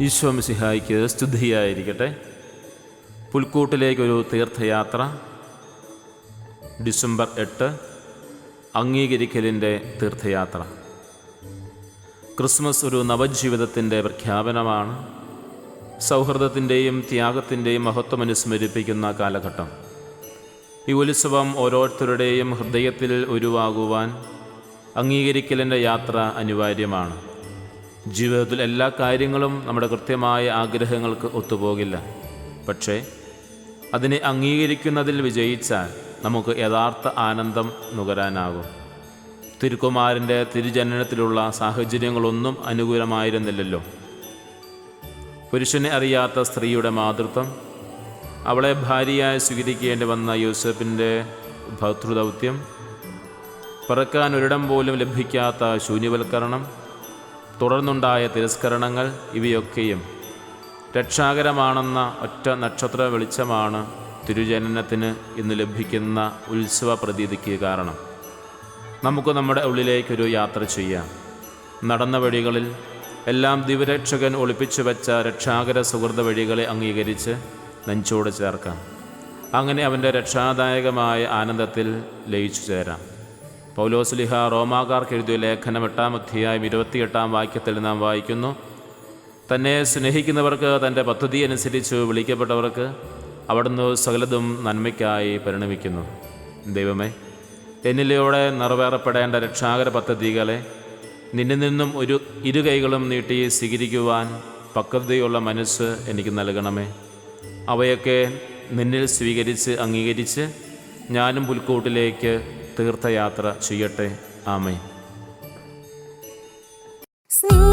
ഈശോ മിസിഹായിക്ക് സ്തുതിയായിരിക്കട്ടെ. പുൽക്കൂട്ടിലേക്കൊരു തീർത്ഥയാത്ര. ഡിസംബർ എട്ട് അംഗീകരിക്കലിന്റെ തീർത്ഥയാത്ര. ക്രിസ്മസ് ഒരു നവജീവിതത്തിന്റെ പ്രഖ്യാപനമാണ്. സൗഹൃദത്തിന്റെയും ത്യാഗത്തിന്റെയും മഹത്വം അനുസ്മരിപ്പിക്കുന്ന കാലഘട്ടം. ഈ ഉത്സവം ഓരോരുത്തരുടെയും ഹൃദയത്തിൽ ഉരുവാകുവാൻ അംഗീകരിക്കലിന്റെ യാത്ര അനിവാര്യമാണ്. ജീവിതത്തിൽ എല്ലാ കാര്യങ്ങളും നമ്മുടെ കൃത്യമായ ആഗ്രഹങ്ങൾക്ക് ഒത്തുപോകില്ല. പക്ഷേ അതിനെ അംഗീകരിക്കുന്നതിൽ വിജയിച്ചാൽ നമുക്ക് യഥാർത്ഥ ആനന്ദം നുകരാനാകും. തിരുക്കുമാരന്റെ തിരുജനനത്തിലുള്ള സാഹചര്യങ്ങളൊന്നും അനുകൂലമായിരുന്നില്ലല്ലോ. പുരുഷനെ അറിയാത്ത സ്ത്രീയുടെ മാതൃത്വം അവളെ ഭാര്യയായി സ്വീകരിക്കേണ്ടി വന്ന യൂസഫിന്റെ ഭർതൃദൗത്യം പിറക്കാൻ ഒരിടം പോലും ലഭിക്കാത്ത ശൂന്യവൽക്കരണം തുടർന്നുണ്ടായ തിരസ്കരണങ്ങൾ ഇവയൊക്കെയും രക്ഷാകരമാണെന്ന ഒറ്റ നക്ഷത്ര വെളിച്ചമാണ് തിരുജനനത്തിന് ഇന്ന് ലഭിക്കുന്ന ഉത്സവ പ്രതീതിക്ക് കാരണം. നമുക്ക് നമ്മുടെ ഉള്ളിലേക്കൊരു യാത്ര ചെയ്യാം. നടന്ന വഴികളിൽ എല്ലാം ദിവരക്ഷകൻ ഒളിപ്പിച്ചു വെച്ച രക്ഷാകര സുഹൃത വഴികളെ അംഗീകരിച്ച് നെഞ്ചോട് ചേർക്കാം. അങ്ങനെ അവന്റെ രക്ഷാദായകമായ ആനന്ദത്തിൽ ലയിച്ചു ചേരാം. പൗലോസ്ലിഹ റോമാകാർക്ക് എഴുതിയ ലേഖനം എട്ടാം അധ്യായം ഇരുപത്തിയെട്ടാം വാക്യത്തിൽ നാം വായിക്കുന്നു. തന്നെ സ്നേഹിക്കുന്നവർക്ക് തന്റെ പദ്ധതി അനുസരിച്ച് വിളിക്കപ്പെട്ടവർക്ക് അവിടുന്ന് സകലതും നന്മയ്ക്കായി പരിണമിക്കുന്നു. ദൈവമേ എന്നിലൂടെ നിറവേറപ്പെടേണ്ട രക്ഷാകര പദ്ധതികളെ നിന്നിൽ നിന്നും ഒരു ഇരുകൈകളും നീട്ടി സ്വീകരിക്കുവാൻ പക്വതയുള്ള മനസ്സ് എനിക്ക് നൽകണമേ. അവയൊക്കെ നിന്നിൽ സ്വീകരിച്ച് അംഗീകരിച്ച് ഞാനും പുൽക്കൂട്ടിലേക്ക് തീർത്ഥയാത്ര ചെയ്യട്ടെ. ആമേ സ്നേഹ